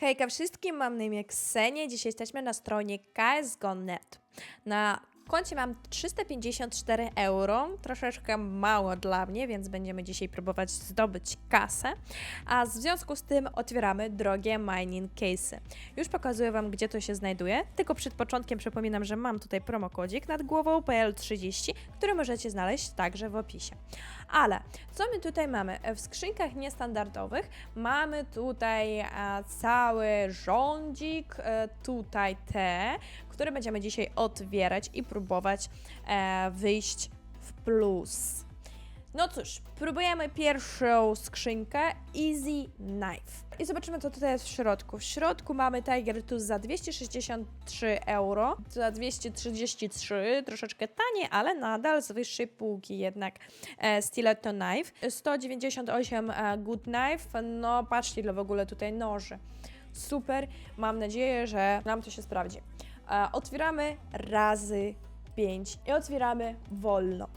Hejka wszystkim, mam na imię Ksenia. Dzisiaj jesteśmy na stronie KSGO.net. Na koncie mam 354 euro, troszeczkę mało dla mnie, więc będziemy dzisiaj próbować zdobyć kasę. A w związku z tym otwieramy drogie mining case'y. Już pokazuję Wam, gdzie to się znajduje, tylko przed początkiem przypominam, że mam tutaj promokodzik nad głową PL30, który możecie znaleźć także w opisie. Ale co my tutaj mamy? W skrzynkach niestandardowych mamy tutaj e, cały rządzik, e, tutaj te, które będziemy dzisiaj otwierać i próbować e, wyjść w plus. No cóż, próbujemy pierwszą skrzynkę Easy Knife. I zobaczymy, co tutaj jest w środku. W środku mamy Tiger Tooth za 263 euro, za 233, troszeczkę taniej, ale nadal z wyższej półki jednak e, Stiletto Knife. 198 e, Good Knife, no patrzcie ile w ogóle tutaj noży. Super, mam nadzieję, że nam to się sprawdzi. Otwieramy razy 5 i otwieramy wolno.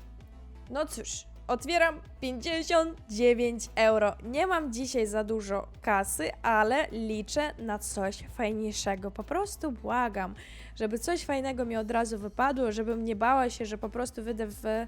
No cóż, otwieram 59 euro. Nie mam dzisiaj za dużo kasy, ale liczę na coś fajniejszego. Po prostu błagam, żeby coś fajnego mi od razu wypadło, żebym nie bała się, że po prostu wyjdę w.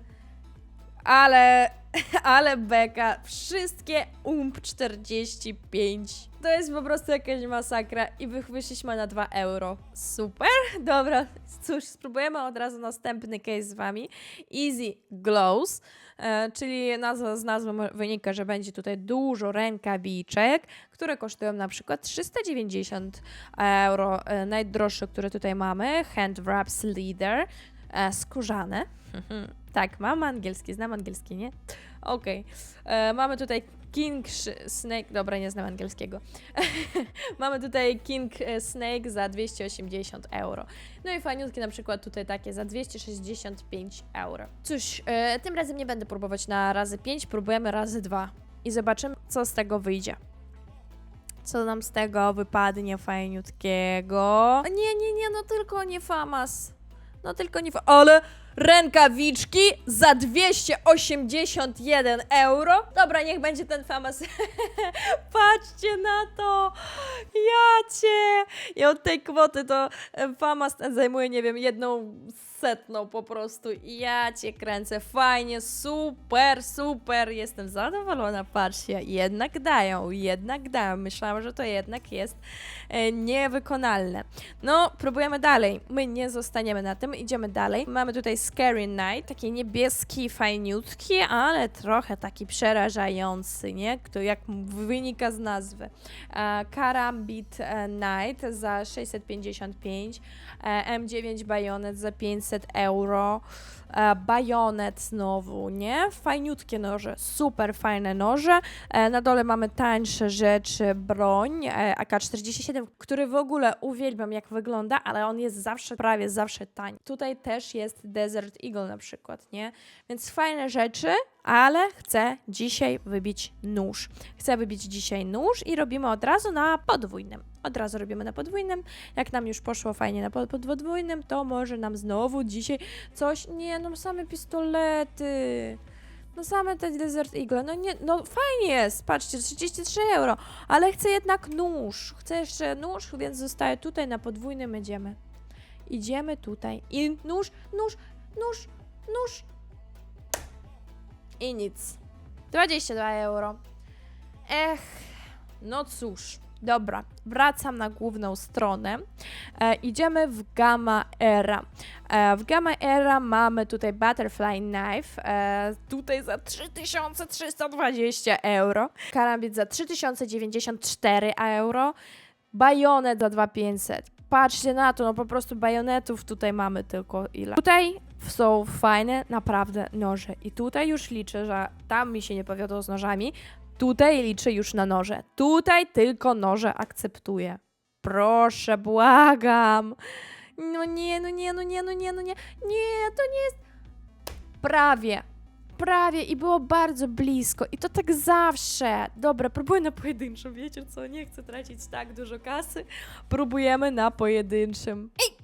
Ale, ale beka, wszystkie ump 45. To jest po prostu jakaś masakra i wych- wyszliśmy na 2 euro. Super, dobra, cóż, spróbujemy od razu następny case z wami. Easy Glows, e, czyli nazwa, z nazwy mo- wynika, że będzie tutaj dużo rękawiczek, które kosztują na przykład 390 euro. E, najdroższe, które tutaj mamy, Hand Wraps Leader, e, skórzane. tak, mam angielski, znam angielski, nie? Okej. E, Mamy tutaj King Snake, dobra, nie znam angielskiego. Mamy tutaj King e, Snake za 280 euro. No i fajniutki na przykład tutaj takie za 265 euro. Cóż, e, tym razem nie będę próbować na razy 5, próbujemy razy 2 i zobaczymy, co z tego wyjdzie. Co nam z tego wypadnie fajniutkiego? Nie, nie, nie, no tylko nie Famas. No tylko nie... fa- Ale rękawiczki za 281 euro. Dobra, niech będzie ten Famas. Patrzcie na to. Ja cię. I od tej kwoty to e, Famas ten zajmuje, nie wiem, jedną setną po prostu. Ja cię kręcę. Fajnie, super, super. Jestem zadowolona. Patrzcie, jednak dają, jednak dają. Myślałam, że to jednak jest e, niewykonalne. No, próbujemy dalej. My nie zostaniemy na tym, idziemy dalej. Mamy tutaj Scary Night, taki niebieski, fajniutki, ale trochę taki przerażający, nie? Kto, jak wynika z nazwy. E, Karambit e, Night za 655, e, M9 Bayonet za 500 euro, e, Bayonet znowu, nie? Fajniutkie noże, super fajne noże. E, na dole mamy tańsze rzeczy, broń, e, AK-47, który w ogóle uwielbiam jak wygląda, ale on jest zawsze, prawie zawsze tań. Tutaj też jest Desert Eagle na przykład, nie? Więc fajne rzeczy, ale chcę dzisiaj wybić nóż. Chcę wybić dzisiaj nóż i robimy od razu na podwójnym. Od razu robimy na podwójnym. Jak nam już poszło fajnie na pod- podwójnym, to może nam znowu dzisiaj coś... Nie, no same pistolety. No same te Desert Eagle, no nie, no fajnie jest, patrzcie, 33 euro, ale chcę jednak nóż, chcę jeszcze nóż, więc zostaję tutaj na podwójnym, idziemy. Idziemy tutaj i nóż, nóż, nóż, nóż i nic. 22 euro. Ech, no cóż, dobra, wracam na główną stronę. E, idziemy w Gamma Era. E, w Gamma Era mamy tutaj Butterfly Knife, e, tutaj za 3320 euro, karambit za 3094 euro, bajonet za 2500. Patrzcie na to, no po prostu bajonetów tutaj mamy tylko ile. Tutaj są fajne, naprawdę noże. I tutaj już liczę, że tam mi się nie powiodło z nożami. Tutaj liczę już na noże. Tutaj tylko noże akceptuję. Proszę, błagam. No nie, no nie, no nie, no nie, no nie. Nie, to nie jest. Prawie. Prawie i było bardzo blisko. I to tak zawsze. Dobra, próbuję na pojedynczym. Wiecie co? Nie chcę tracić tak dużo kasy. Próbujemy na pojedynczym. Ej!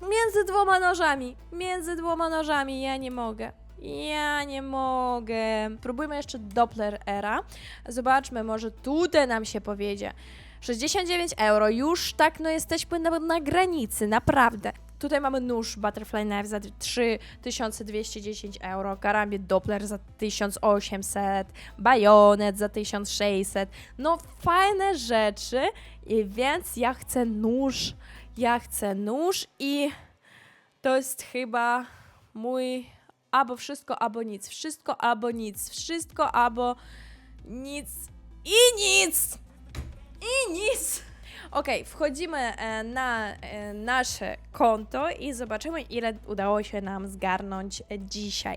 Między dwoma nożami. Między dwoma nożami. Ja nie mogę. Ja nie mogę. Próbujmy jeszcze Doppler Era. Zobaczmy, może tutaj nam się powiedzie. 69 euro, już tak no jesteśmy na, na granicy, naprawdę. Tutaj mamy nóż Butterfly Knife za 3210 euro, karambit Doppler za 1800, bajonet za 1600. No fajne rzeczy, i więc ja chcę nóż, ja chcę nóż i to jest chyba mój albo wszystko, albo nic, wszystko, albo nic, wszystko, albo nic i nic i nic. Okej, wchodzimy e, na e, nasze konto i zobaczymy, ile udało się nam zgarnąć e, dzisiaj.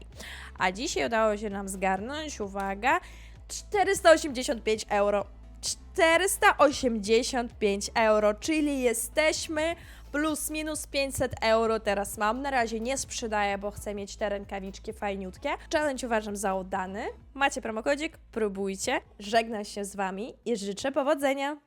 A dzisiaj udało się nam zgarnąć, uwaga, 485 euro. 485 euro, czyli jesteśmy plus minus 500 euro teraz mam. Na razie nie sprzedaję, bo chcę mieć te rękawiczki fajniutkie. Challenge uważam za udany. Macie promokodzik, próbujcie. Żegnam się z Wami i życzę powodzenia.